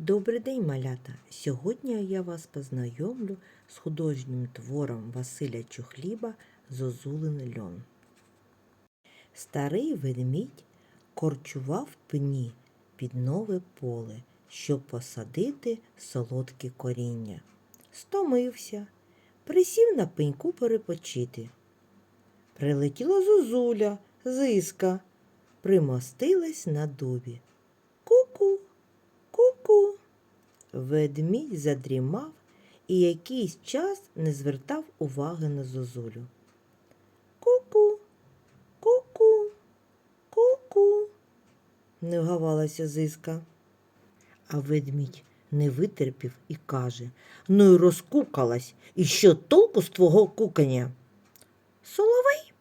Добрий день, малята! Сьогодні я вас познайомлю з художнім твором Василя Чухліба Зозулин льон. Старий ведмідь корчував пні під нове поле, щоб посадити солодкі коріння. Стомився, присів на пеньку перепочити. Прилетіла зозуля, зиска, примостилась на дубі. Ку-ку, ку-ку. Ведмідь задрімав і якийсь час не звертав уваги на зозулю. Ку-ку, ку-ку, ку-ку, не вгавалася зиска. А ведмідь не витерпів і каже Ну й розкукалась, і що толку з твого кукання? Соловей,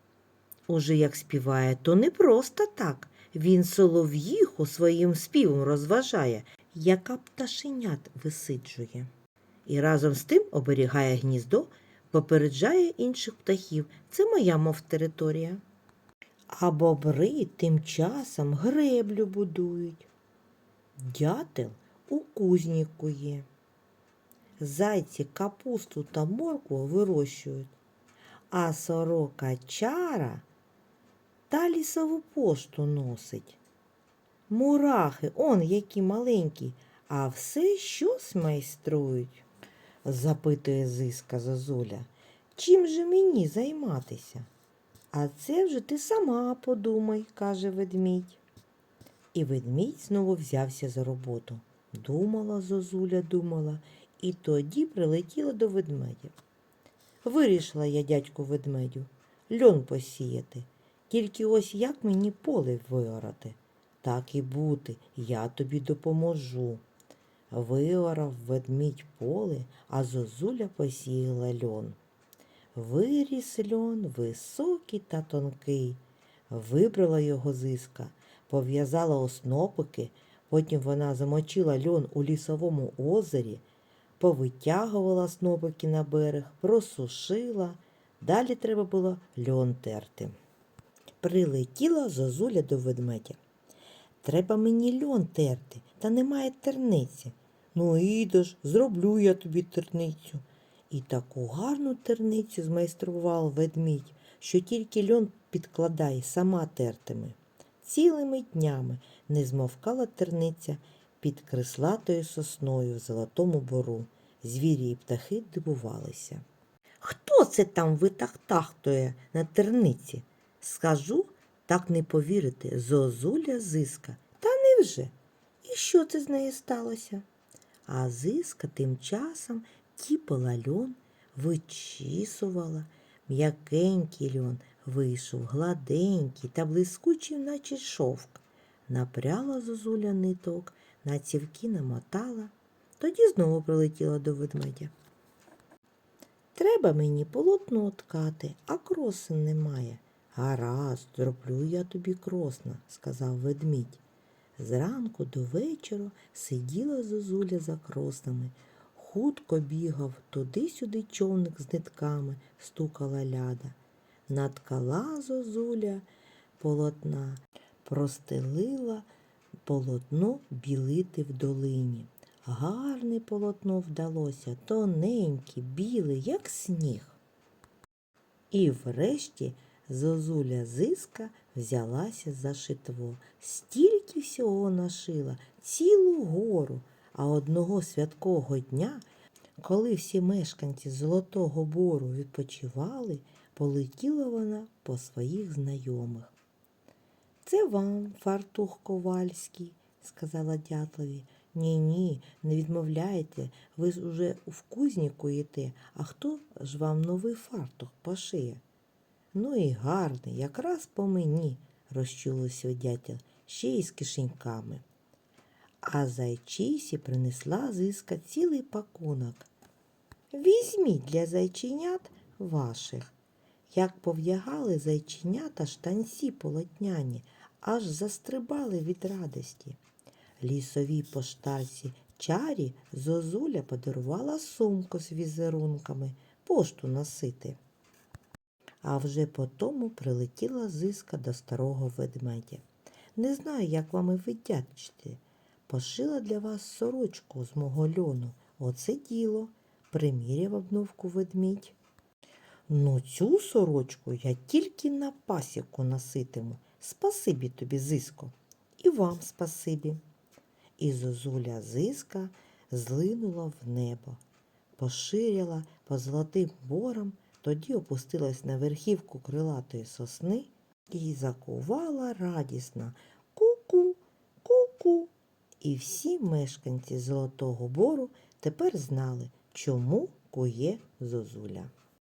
уже як співає, то не просто так. Він солов'їху своїм співом розважає, яка пташенят висиджує. І разом з тим оберігає гніздо, попереджає інших птахів. Це моя мов територія. А бобри тим часом греблю будують. Дятел у кузні кує. Зайці капусту та моркву вирощують, а сорока чара та лісову пошту носить. Мурахи, он які маленькі, а все щось майструють, запитує зиска Зозуля. Чим же мені займатися? А це вже ти сама подумай, каже ведмідь. І ведмідь знову взявся за роботу. Думала Зозуля, думала, і тоді прилетіла до ведмедя. Вирішила я, дядьку ведмедю, льон посіяти. Тільки ось як мені поле виорати. Так і бути, я тобі допоможу. Виорав ведмідь поле, а зозуля посіяла льон. Виріс льон високий та тонкий. Вибрала його зиска, пов'язала оснопики, потім вона замочила льон у лісовому озері, повитягувала снопики на берег, просушила. Далі треба було льон терти. Прилетіла зозуля до ведмедя. Треба мені льон терти, та немає терниці. Ну, ідеш, зроблю я тобі терницю. І таку гарну терницю змайстрував ведмідь, що тільки льон підкладає, сама тертиме. Цілими днями не змовкала терниця під крислатою сосною в золотому бору. Звірі і птахи дивувалися. Хто це там витахтахтує на терниці? Скажу, так не повірите, зозуля зиска. Та невже? І що це з нею сталося? А зиска тим часом тіпала льон, вичісувала. М'якенький льон вийшов, гладенький та блискучий, наче шовк. Напряла зозуля ниток, на цівки намотала, тоді знову прилетіла до ведмедя. Треба мені полотно ткати, а кросин немає. Гаразд, зроблю я тобі кросна, сказав ведмідь. Зранку до вечора сиділа зозуля за кроснами. Хутко бігав туди-сюди човник з нитками, стукала ляда. Наткала зозуля полотна, простелила полотно білити в долині. Гарне полотно вдалося, тоненьке, біле, як сніг. І врешті зозуля зиска взялася за шитво. Стільки всього нашила, цілу гору, а одного святкового дня, коли всі мешканці Золотого Бору відпочивали, полетіла вона по своїх знайомих. Це вам, фартух ковальський, сказала дятлові. Ні, ні, не відмовляйте, ви ж уже в кузні куєте, а хто ж вам новий фартух пошиє? Ну і гарний, якраз по мені, розчулився дятел, ще й з кишеньками. А зайчисі принесла зиска цілий пакунок. Візьміть для зайченят ваших. Як пов'ягали зайченята штанці полотняні, аж застрибали від радості. Лісовій поштарці чарі зозуля подарувала сумку з візерунками, пошту носити. А вже потому прилетіла зиска до старого ведмедя. Не знаю, як вам і видячити. пошила для вас сорочку з мого льону. Оце діло, приміряв обновку ведмідь. Ну, цю сорочку я тільки на пасіку носитиму. Спасибі тобі, зиско, і вам спасибі. І зозуля зиска злинула в небо, поширяла по золотим борам, тоді опустилась на верхівку крилатої сосни і закувала радісно ку-ку, ку-ку. І всі мешканці Золотого Бору тепер знали, чому кує зозуля.